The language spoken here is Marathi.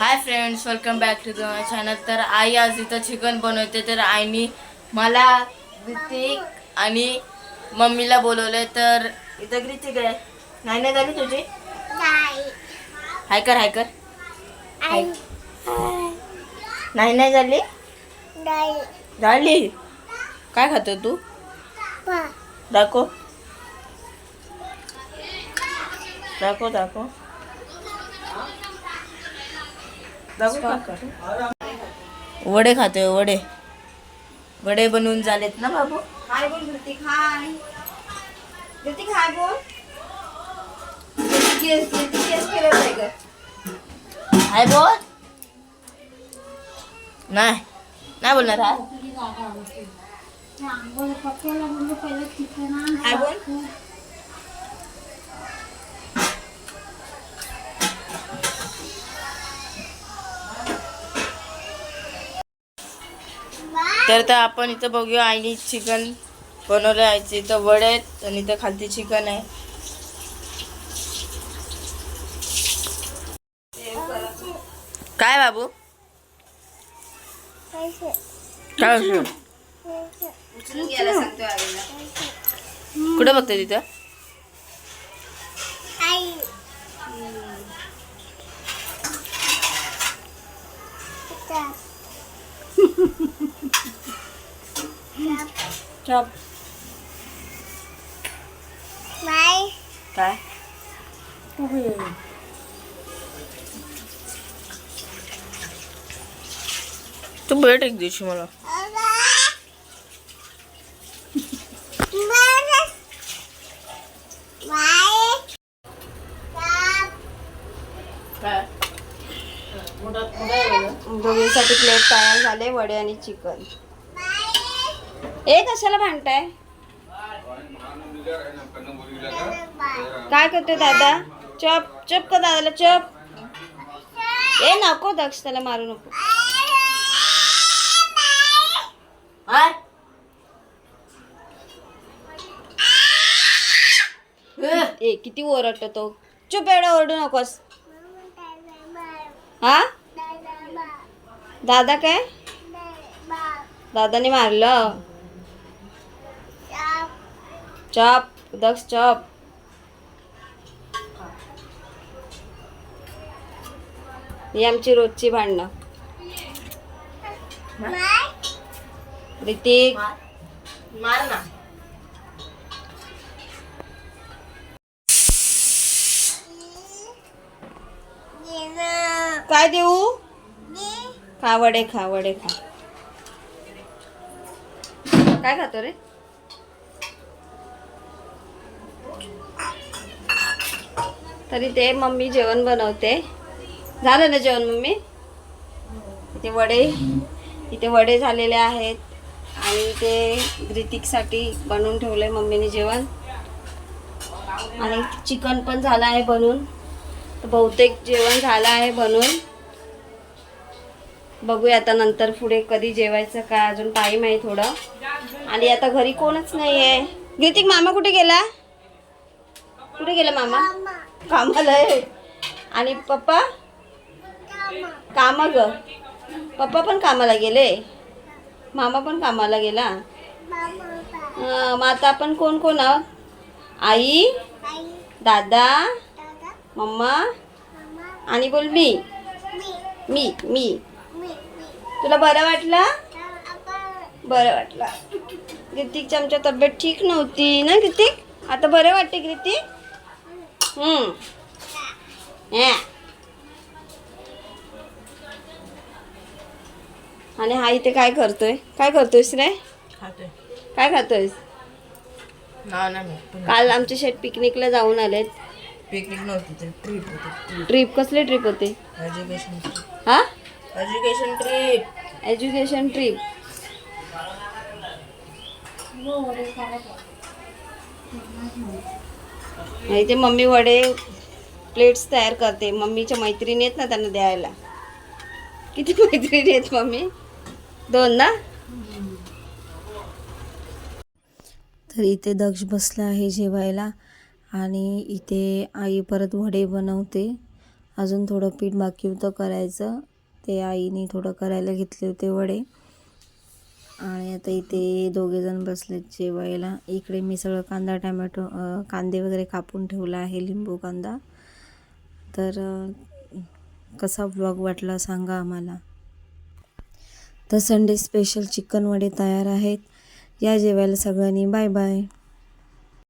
Hi friends welcome back to my channel तर आई आज इथं चिकन बनवते. तर आईनी मला ऋतिक आणि मम्मीला बोलवलंय. तर इथं ऋतिक आहे. नाही नाही झाली तुझी? हाय कर हाय कर. हाय. नाही नाही झाली? झाली? काय खातो तू? दाखव. दाखव दाखव दाखव काय खातो? वडे खातोय वडे. वडे बनवून झालेत ना बाबू? हाय बोल ऋतिक हाय ऋतिक हाय बोल. हाय बोल. नाही नाही बोलणार हाय. बोल. तर तर आपण इथं बघूया आईने चिकन बनवलं आहे इथं वडे आहेत आणि इथं खालती चिकन आहे. काय बाबू? काय कुठं बघते तिथं? चॉप काय तू भेट एक दिवशी मला काय दोघींसाठी प्लेट तयार झाले वडे आणि चिकन ए कशाला भांडताय? काय करतोय दादा? चप चप का दादाला चप. ए नको दक्ष त्याला मारू नको. ए किती ओरडतो तो. चुप एवढा ओरडू नकोस. हा? दादा काय? दादाने मारलं? चॉप दक्ष चॉप ही आमची रोजची भांडणं. ऋतिक. मार ना काय देऊ? खा वडे खा वडे खा. काय खातो रे? तरी ते मम्मी जेवण बनवते. झालं ना जेवण मम्मी? इथे वडे इथे वडे झालेले आहेत. आणि ते ग्रितिकसाठी बनवून ठेवलं आहे मम्मीने जेवण. आणि चिकन पण झालं आहे बनवून तर बहुतेक जेवण झालं आहे बनवून बघूया आता नंतर पुढे कधी जेवायचं काय अजून टाईम आहे थोडं. आणि आता घरी कोणच नाही आहे ग्रितिक मामा कुठे गेला? कुठे गेला मामा? कामाला आहे. आणि पप्पा? कामा ग. पप्पा पण कामाला गेले? मामा पण कामाला गेला? मग आता आपण कोण कोण आहोत आई? दादा? मम्मा? आणि बोल मी मी मी. तुला बरं वाटलं? बरं वाटलं. गितिकची आमच्या तब्येत ठीक नव्हती ना गितिक? आता बरं वाटते गितिक? आणि हा इथे काय करतोय? काय करतोयस रे? काय खातोयस? काल आमचे शेट पिकनिकला जाऊन आलेत. पिकनिक नव्हती ट्रिप होती ट्रिप. कसली ट्रिप होती? एज्युकेशन हा? Education trip. Education trip. इथे मम्मी वडे प्लेट्स तयार करते. मम्मीच्या मैत्रिणी आहेत ना त्यांना द्यायला. किती मैत्रिणी आहेत मम्मी? दोन ना? तर इथे दक्ष बसला आहे जेवायला आणि इथे आई परत वडे बनवते. अजून थोडं पीठ बाकी होतं करायचं. ते आईने थोडं करायला घेतले होते वडे. आणि आता इथे दोघेजण बसलेत जेवायला. इकडे मी सगळं कांदा टॅमॅटो कांदे वगैरे कापून ठेवला आहे लिंबू कांदा. तर कसा व्लॉग वाटला सांगा आम्हाला. तर संडे स्पेशल चिकन वडे तयार आहेत. या जेवायला सगळ्यांनी बाय बाय